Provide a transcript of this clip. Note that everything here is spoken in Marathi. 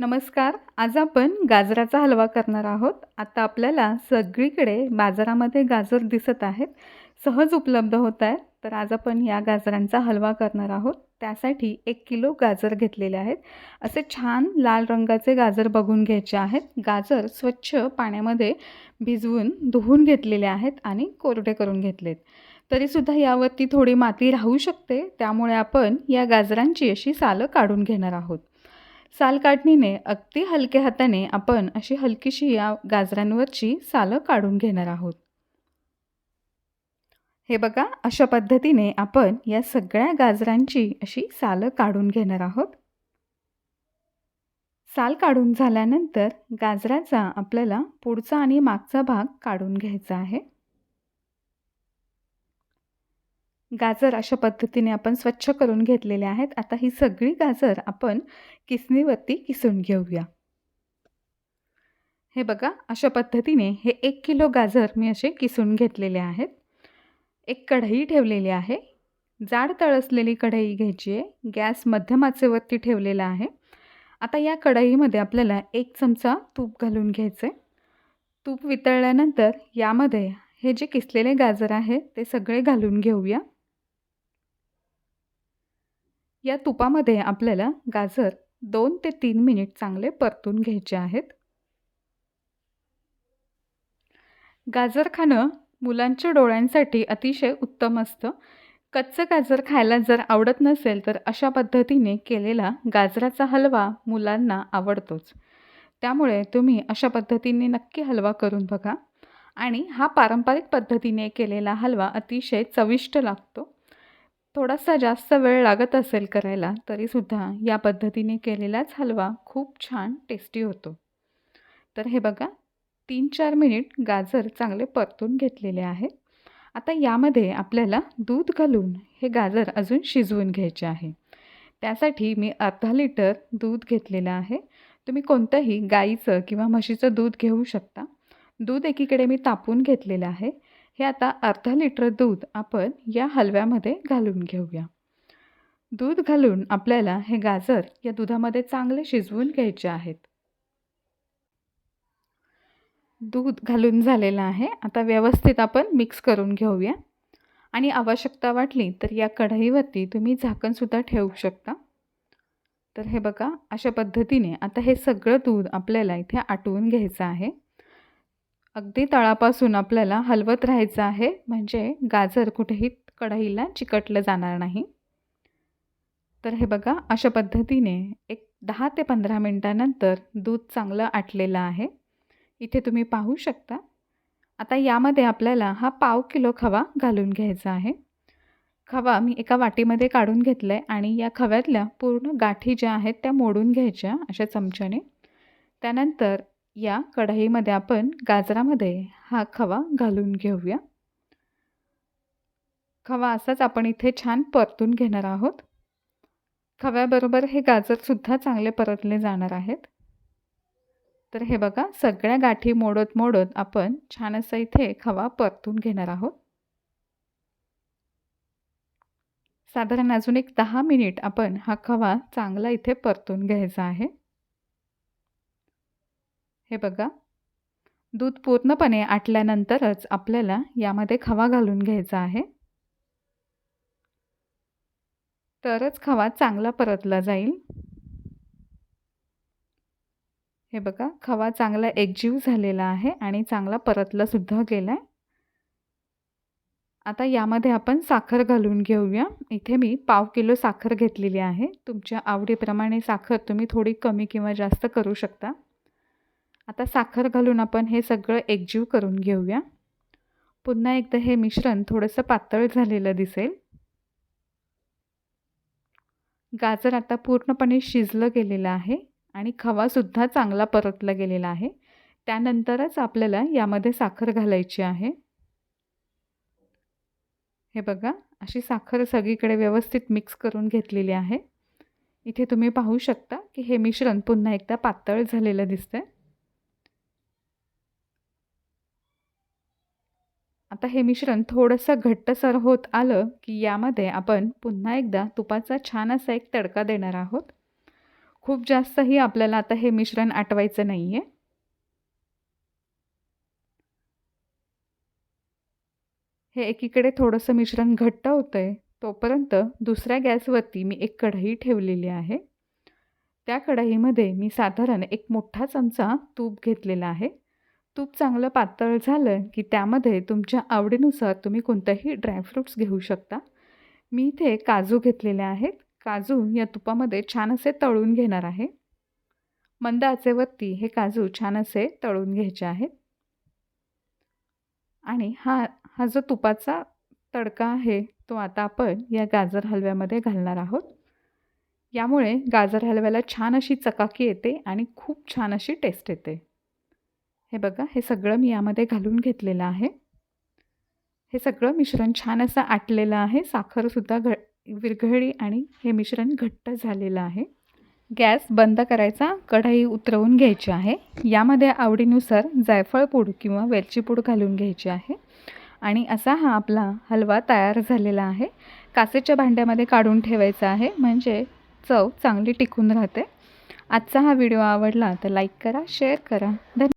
नमस्कार आज आपण गाजराचा हलवा करणार आहोत. आता आपल्याला सगळीकडे बाजारामध्ये गाजर दिसत आहेत. सहज उपलब्ध होत आहेत. तर आज आपण या गाजरांचा हलवा करणार आहोत. त्यासाठी एक किलो गाजर घेतलेले आहेत. असे छान लाल रंगाचे गाजर बघून घ्यायचे आहेत. गाजर स्वच्छ पाण्यामध्ये भिजवून धुवून घेतलेले आहेत आणि कोरडे करून घेतलेत. तरीसुद्धा यावरती थोडी माती राहू शकते. त्यामुळे आपण या गाजरांची अशी सालं काढून घेणार आहोत. साल काढणीने अगदी हलक्या हाताने आपण अशी हलकीशी या गाजरांवरची सालं काढून घेणार आहोत. हे बघा अशा पद्धतीने आपण या सगळ्या गाजरांची अशी सालं काढून घेणार आहोत. साल काढून झाल्यानंतर गाजराचा आपल्याला पुढचा आणि मागचा भाग काढून घ्यायचा आहे. गाजर अशा पद्धतीने आपण स्वच्छ करून घेतलेले आहेत. आता ही सगळी गाजर आपण किसणीवरती किसून घेऊया. हे बघा अशा पद्धतीने हे एक किलो गाजर मी असे किसून घेतलेले आहेत. एक कढई ठेवलेली आहे. जाड तळसलेली कढई घ्यायची आहे. गॅस मध्यमाचेवरती ठेवलेला आहे. आता या कढईमध्ये आपल्याला एक चमचा तूप घालून घ्यायचं. आहे तूप वितळल्यानंतर यामध्ये हे जे किसलेले गाजर आहे ते सगळे घालून घेऊया. या तुपामध्ये आपल्याला गाजर दोन ते तीन मिनिट चांगले परतून घ्यायचे आहेत. गाजर खाणं मुलांच्या डोळ्यांसाठी अतिशय उत्तम असतं. कच्चं गाजर खायला जर आवडत नसेल तर अशा पद्धतीने केलेला गाजराचा हलवा मुलांना आवडतोच. त्यामुळे तुम्ही अशा पद्धतीने नक्की हलवा करून बघा. आणि हा पारंपरिक पद्धतीने केलेला हलवा अतिशय चविष्ट लागतो. थोडासा जास्त वेळ लागत असेल करायला तरीसुद्धा या पद्धतीने केलेलाच हलवा खूप छान टेस्टी होतो. तर हे बघा तीन चार मिनिट गाजर चांगले परतून घेतलेले आहे. आता यामध्ये आपल्याला दूध घालून हे गाजर अजून शिजवून घ्यायचे आहे. त्यासाठी मी अर्धा लिटर दूध घेतलेलं आहे. तुम्ही कोणतंही गाईचं किंवा म्हशीचं दूध घेऊ शकता. दूध एकीकडे मी तापून घेतलेलं आहे. हे आता अर्धा लिटर दूध आपण या हलव्यामध्ये घालून घेऊया. दूध घालून आपल्याला हे गाजर या दुधामध्ये चांगले शिजवून घ्यायचे आहेत. दूध घालून झालेलं आहे. आता व्यवस्थित आपण मिक्स करून घेऊया. आणि आवश्यकता वाटली तर या कढईवरती तुम्ही झाकणसुद्धा ठेवू शकता. तर हे बघा अशा पद्धतीने आता हे सगळं दूध आपल्याला इथे आटवून घ्यायचं आहे. अगदी तळापासून आपल्याला हलवत राहायचं आहे म्हणजे गाजर कुठेही कढईला चिकटलं जाणार नाही. तर हे बघा अशा पद्धतीने एक दहा ते पंधरा मिनटानंतर दूध चांगलं आटलेलं आहे. इथे तुम्ही पाहू शकता. आता यामध्ये आपल्याला हा पाव किलो खवा घालून घ्यायचा आहे. खवा मी एका वाटीमध्ये काढून घेतलं आहे आणि या खव्यातल्या पूर्ण गाठी ज्या आहेत त्या मोडून घ्यायच्या अशा चमच्याने. त्यानंतर या कढईमध्ये आपण गाजरामध्ये हा खवा घालून घेऊया. खवा असाच आपण इथे छान परतून घेणार आहोत. खव्याबरोबर हे गाजरसुद्धा चांगले परतले जाणार आहेत. तर हे बघा सगळ्या गाठी मोडत मोडत आपण छान असं इथे खवा परतून घेणार आहोत. साधारण अजून एक दहा मिनिट आपण हा खवा चांगला इथे परतून घ्यायचा आहे. हे बघा. दूध पूर्णपणे आटल्यानंतरच आपल्याला यामध्ये खवा घालून घ्यायचा आहे. तरच खवा चांगला परतला जाईल. हे बघा खवा चांगला एकजीव झालेला आहे आणि चांगला परतलासुद्धा गेला आहे आता यामध्ये आपण साखर घालून घेऊया. इथे मी पाव किलो साखर घेतलेली आहे. तुमच्या आवडीप्रमाणे साखर तुम्ही थोडी कमी किंवा जास्त करू शकता. आता साखर घालून आपण हे सगळं एकजीव करून घेऊया. पुन्हा एकदा हे मिश्रण थोडंसं पातळ झालेलं दिसेल. गाजर आता पूर्णपणे शिजलं गेलेलं आहे आणि खवासुद्धा चांगला परतला गेलेला आहे. त्यानंतरच आपल्याला यामध्ये साखर घालायची आहे. हे बघा अशी साखर सगळीकडे व्यवस्थित मिक्स करून घेतलेली आहे. इथे तुम्ही पाहू शकता की हे मिश्रण पुन्हा एकदा पातळ झालेलं दिसतंय. आता हे मिश्रण थोडंसं घट्टसर होत आलं की यामध्ये आपण पुन्हा एकदा तुपाचा छान असा एक तडका देणार आहोत. खूप जास्तही आपल्याला आता हे मिश्रण आटवायचं नाही आहे हे एकीकडे थोडंसं मिश्रण घट्ट होतं आहे तोपर्यंत दुसऱ्या गॅसवरती मी एक कढई ठेवलेली आहे. त्या कढईमध्ये मी साधारण एक मोठा चमचा तूप घेतलेला आहे. तूप चांगलं पातळ झालं की त्यामध्ये तुमच्या आवडीनुसार तुम्ही कोणतेही ड्रायफ्रूट्स घेऊ शकता. मी इथे काजू घेतलेले आहेत. काजू या तुपामध्ये छान असे तळून घेणार आहे. मंद आचेवरती हे काजू छान असे तळून घ्यायचे आहेत. आणि हा हा जो तुपाचा तडका आहे तो आता आपण या गाजर हलव्यामध्ये घालणार आहोत. यामुळे गाजर हलव्याला छान अशी चकाकी येते आणि खूप छान अशी टेस्ट येते. हे बघा हे सगळं मी यामध्ये घालून घेतलेलं आहे. हे सगळं मिश्रण छान असं आटलेलं आहे. साखरसुद्धा घ विरघळी आणि हे मिश्रण घट्ट झालेलं आहे. गॅस बंद करायचा कढई उतरवून घ्यायची आहे. यामध्ये आवडीनुसार जायफळ पूड किंवा वेलची पूड घालून घ्यायची आहे. आणि असा हा आपला हलवा तयार झालेला आहे. काचेच्या भांड्यामध्ये काढून ठेवायचा आहे म्हणजे चव चांगली टिकून राहते. आजचा हा व्हिडिओ आवडला तर लाईक करा शेअर करा. धन्यवाद.